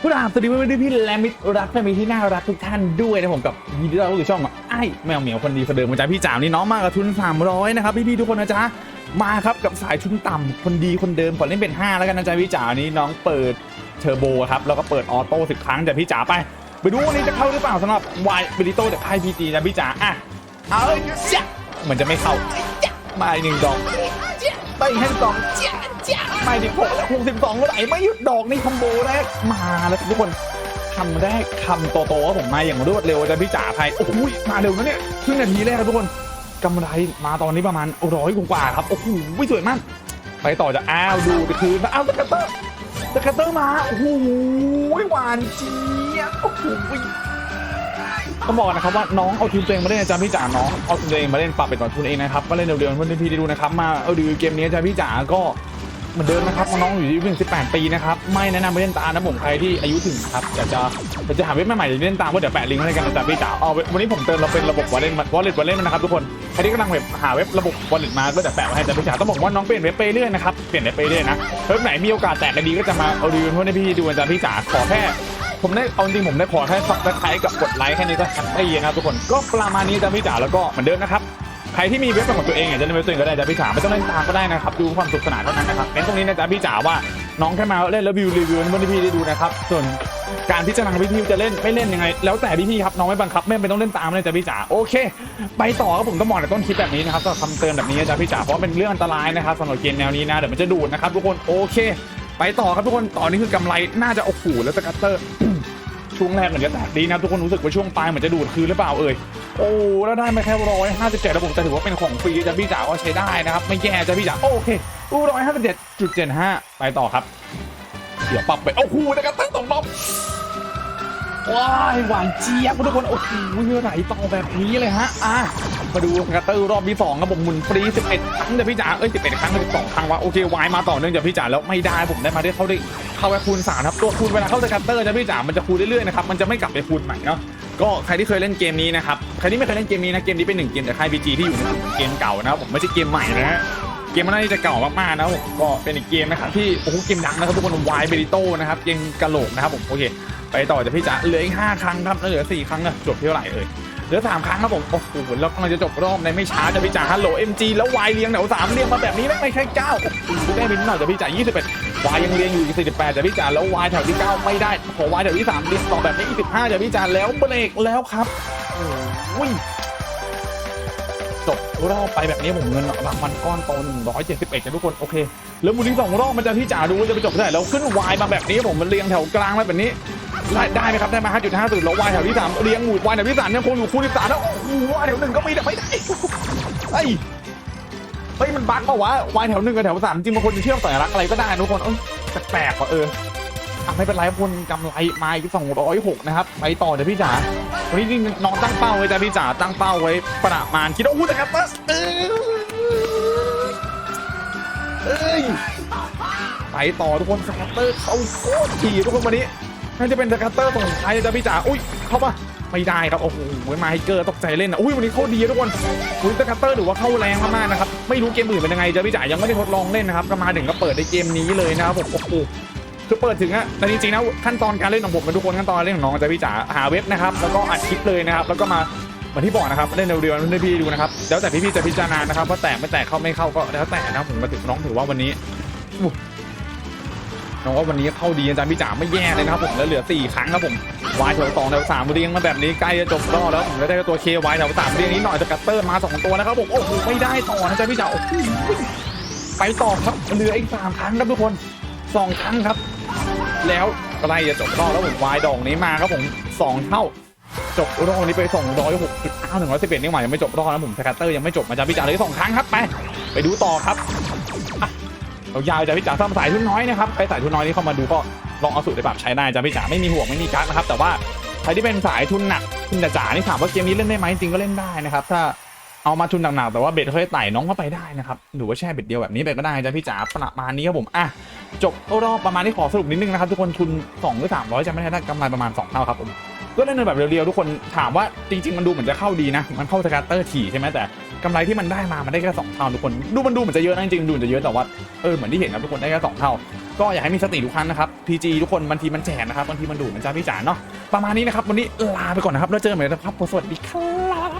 ผู้ดามสวัสดีไม่ได้พี่และมิตรรักแฟนมีที่น่ารักทุกท่านด้วยนะผมกับยินดีต้อนรับสู่ช่องไอ้แมวเหมียวคนดีคนเดิมมาจากพี่จ๋านี่น้องมากกับทุน 300 นะครับ พี่ๆทุกคนนะจ๊ะมาครับกับสายทุนต่ำคนดีคนเดิมขอเล่นเป็น 5 แล้วกันนะจ๊ะพี่จ๋านี่น้องเปิดเทอร์โบครับแล้วก็เปิดออโต้สิบครั้งจากพี่จ๋าไป ไปดูวันนี้จะเข้าหรือเปล่าสำหรับวายบิลิโต้จากไอพีจีนะพี่จ๋าอะเอาจ้ะเหมือนจะไม่เข้ามาอีกหนึ่งดอกไปให้สองจ้ะ จ้ะมาอีกหกหกสิบสองเมื่อไหร่ไม่หยุดดอกนี่คอมโบแรกมาแล้วทุกคนคำแรกคำโตๆครับผมมาอย่างรวดเร็วจะพี่จ๋าไทยโอ้โหมาเร็วนะเนี่ยครึ่งนาทีแรกครับทุกคนกำไรมาตอนนี้ประมาณร้อยกว่าครับโอ้โหสวยมากไปต่อจะอ้าวดูไปคืนมาอ้าวสกัตเตอร์สกัตเตอร์มาโอ้โหหวานเจี๊ยบโอ้โหต้องบอกนะครับว่าน้องเอาทีมตัวเองมาเล่นนะจ๊ะพี่จ๋าน้องเอาทีมตัวเองมาเล่นปรับเป็นต่อทุนเองนะครับมาเล่นเร็วๆเพื่อนพี่ได้ดูนะครับมาเอาดูเกมนี้อาจ๊ะพี่จ๋าก็ เหมือนเดิมนะครับน้องอยู่ที่วิ่ง18 ปีนะครับไม่แนะนำไปเล่นตามนะผมใครที่อายุถึงครับอยากจะอยากจะหาเว็บใหม่ๆเล่นตามก็เดี๋ยวแปะลิงก์ให้กันนะจ๊ะพี่จ๋าเอาวันนี้ผมเติมเราเป็นระบบวอลเล่นวอลเล็ตวอลเล่นนะครับทุกคนใครที่กำลังแบบหาเว็บระบบวอลเล็ตมาก็เดี๋ยวแปะไว้ให้จ๊ะพี่จ๋าต้องบอกว่าน้องเปลี่ยนเว็บไปเรื่อยนะครับเปลี่ยนเว็บไปเรื่อยนะเว็บไหนมีโอกาสแตกกันดีก็จะมาเอารีวิวให้พี่ดูนะจ๊ะพี่จ๋าขอแค่ผมได้เอาจริงผมได้ขอแค่ซับสไครต์กับกดไลค์แค่นี้ก็แฮปปี้นะครับทุกคนก็ประมาณนี้จ้ะพี่จ๋าแล้วก็เหมือนเดิมนะครับ ครที่มีเว็บเป็นของตัวเองอยากจะเล่นเว็บตัวเองก็ได้จะพี่จ๋าไม่ต้องเล่นตามก็ได้นะครับดูความสนุกสนานเท่านั้นนะครับเป็นตรงนี้นะจ๊ะพี่จ๋าว่าน้องแค่มาเล่นแล้ววิวรีวิวให้พี่ได้ดูนะครับส่วนการพิจารณาพี่ๆจะเล่นไม่เล่นยังไง แล้วแต่พี่ๆครับน้องไม่บังคับไม่เป็นต้องเล่นตามเลยจ้ะพี่จ๋าโอเค ไปต่อครับผมต้องบอกในต้นคลิปแบบนี้นะครับสำหรับคำเตือนแบบนี้นะจ๊ะพี่จ๋าเพราะเป็นเรื่องอันตรายนะครับสำหรับเกมแนวนี้นะเดี๋ยวมันจะดูดนะครับทุกคนโอเค ไปต่อครับทุกคนตอนนี้คือกำไรน่าจะโอ้โหแล้วสกัตเตอร์ ช่วงแรกเหมือนจะแตกดีนะทุกคนรู้สึกว่าช่วงปลายเหมือนจะดูดคืนหรือเปล่าเอ่ยโอ้แล้วได้มาแค่ร้อยห้าสิบเจ็ดระบบแต่ถือว่าเป็นของฟรีจะพี่จ๋าก็ใช้ได้นะครับ ไม่แย่จะพี่จ๋าโอเคอู้ร้อยห้าสิบเจ็ดจุดเจ็ดห้าไปต่อครับ เดี๋ยวปรับไปโอ้โหนะครับตั้งสองรอบว้ายหวานเจี๊ยบทุกคนโอ้โหเมื่อไหร่ต่อแบบนี้เลยฮะอะมาดูสกัตเตอร์รอบที่สองครับผมหมุนฟรี11ครั้งเดี๋ยวพี่จ๋าเอ้ย11 ครั้งสิบสองครั้งวะโอเควายมาต่อเนื่องจากพี่จ๋าแล้วไม่ได้ผมได้มาได้เข้าได้ เข้าไปคูณสามครับตัวคูณเวลาเข้าสกัตเตอร์จะพี่จ๋ามันจะคูณเรื่อยๆนะครับมันจะไม่กลับไปคูณใหม่เนาะก็ใครที่เคยเล่นเกมนี้นะครับใครที่ไม่เคยเล่นเกมนี้นะเกมนี้เป็นหนึ่งเกมจากค่ายพีจีที่อยู่ในกลุ่มเกมเก่านะครับผมไม่ใช่เกมใหม่นะฮะเกมมันน่าจะเก่ามากๆนะครับผมก็เป็นอีกเกมนะครับที่โอ้โหเกมดังนะครับทุกคนวายเบริโต้นะครับเกมกะโหลกนะครับผมโอเค ไปต่อจากพี่จ๋าเหลืออีกห้าครั้งครับแล้วเหลือสี่ครั้งอะจบเท่าไหร่เอ่ยเหลือสามครั้งครับผมโอ้โหแล้วกำลังจะจบรอบในไม่ช้าจะพี่จ๋าฮัลโหลเอ็มจีแล้ววายเรียงแถวสามเรียงมาแบบนี้ไม่ใช่เก้าโอ้โหได้ไปนิดหน่อยจากพี่จ๋ายี่สิบเอ็ด วายยังเรียงอยู่48จากพี่จานแล้ววายแถวที่ 9 ไม่ได้ขอวายแถวที่3เรียงต่อแบบนี้25จากพี่จานแล้วเบรกแล้วครับโอ้ยจบรอบไปแบบนี้ผมเงินรางวัลก้อนโต171จ้ะทุกคนโอเค แล้วมูลที่สองรอบมันจะพี่จ๋าดูว่าจะไปจบที่ไหนแล้วขึ้นวายมาแบบนี้ผมมันเรียงแถวกลางมาแบบนี้ได้ได้ไหมครับได้มา5.5สุดแล้ววายแถวที่สามเรียงหมุดวายแถวที่สามยังคงอยู่คูณ13แล้วโอ้โหวายแถวหนึ่งก็ไม่ได้ไม่ได้ไอ้ เฮ้ยมันบั๊กเปล่าวะวายแถวหนึ่งกับแถวสามจริงบางคนจะเชื่อมสัญลักษณ์อะไรก็ได้นะทุกคนเออแปลกๆว่ะเอออะไม่เป็นไรคนกำไรมาอีกสองร้อยหกนะครับไปต่อเดี๋ยวพี่จ๋าวันนี้นี่น้องตั้งเป้าไว้จ้ะพี่จ๋าตั้งเป้าไว้ประมาณคิดว่าอู้แต่ครับเออเอ้ยไปต่อทุกคนสกัตเตอร์เข้าโคตรถี่ทุกคนวันนี้ น่าจะเป็นสกัตเตอร์ส่งท้ายจะพี่จ๋าอุ้ยเข้าปะไม่ได้ครับโอ้โหมาให้เกอร์ตกใจเล่นนะอุ้ยวันนี้เข้าดีทุกคนคุณสกัตเตอร์หรือว่าเข้าแรงมากๆนะครับไม่รู้เกมอื่นเป็นยังไงจะพี่จ๋ายังไม่ได้ทดลองเล่นนะครับก็มาถึงก็เปิดในเกมนี้เลยนะครับผมโอ้โหคือเปิดถึงอะแต่จริงๆนะขั้นตอนการเล่นของผมกับทุกคนขั้นตอนเล่นของน้องจะพี่จ๋าหาเว็บนะครับแล้วก็อัดคลิปเลยนะครับแล้วก็มาเหมือนที่บอกนะครับเล่นเร็วๆให้พี่ดูนะครับแล้วแต่พี่ๆจะพิจารณานะครับว่าแตกไม่แตกเข้าไม่เข้าก็แล้วแต่นะผมมาถึงน้องถือว่าวันนี้ น้องว่าวันนี้เข้าดีอาจารย์พี่จ๋าไม่แย่เลยนะครับผมแล้วเหลือสี่ครั้งครับผมวายแถวสองแถวสามเรียงมาแบบนี้ใกล้จะจบรอบแล้วผมจะได้ตัวเควายแถวสามเรียงนี้หน่อยสกัตเตอร์มาสองตัวนะครับผมโอ้โหไม่ได้ต่อนะจ๊ะพี่จ๋าไปต่อครับเหลืออีกสามครั้งครับทุกคนสองครั้งครับ แล้วใกล้จะจบรอบแล้วผมวายดอกนี้มาครับผมสองเท่าจบรอบนี้ไปสองร้อยหกสิบเก้าหนึ่งร้อยสิบเอ็ดนี่หมายยังไม่จบรอบนะผมสกัตเตอร์ยังไม่จบมาจ้ะพี่จ๋าเลยสองครั้งครับไป ไปดูต่อครับ ยาวจะพี่จ๋าทำสายทุนน้อยนะครับใครสายทุนน้อยนี่เข้ามาดูก็ลองเอาสูตรไปปรับใช้ได้จ้ะพี่จ๋าไม่มีห่วงไม่มีกั๊กนะครับ แต่ว่าใครที่เป็นสายทุนหนักทุนจ๋าๆนี่ถามว่าเกมนี้เล่นได้ไหมจริงก็เล่นได้นะครับ ถ้าเอามาทุนหนักๆแต่ว่าเบ็ดค่อยไต่น้องก็ไปได้นะครับหรือว่าแช่เบ็ดเดียวแบบนี้ไปก็ได้จ้ะพี่จ๋าประมาณนี้ครับผมอะจบรอบประมาณนี้ขอสรุปนิดนึงนะครับทุกคนทุน2หรือ300จะไม่ได้ได้กำไรประมาณ2เท่าครับผม ก็เล่นในแบบเรียวๆทุกคนถามว่าจริง ๆ มันดูเหมือนจะเข้าดีนะ มันเข้าสกัตเตอร์ถี่ใช่ไหมแต่กำไรที่มันได้มา มันได้แค่สองเท่าทุกคนดูมันดูเหมือนจะเยอะนะจริงๆดูเหมือนจะเยอะแต่ว่าเออเหมือนที่เห็นครับทุกคนได้แค่สองเท่า ก็อยากให้มีสติทุกครั้งนะครับ PG ทุกคนบางทีมันแฉนะครับบางทีมันดูมันจะพี่จ๋าเนาะประมาณนี้นะครับวันนี้ลาไปก่อนนะครับแล้วเจอกันใหม่นะครับสวัสดีครับ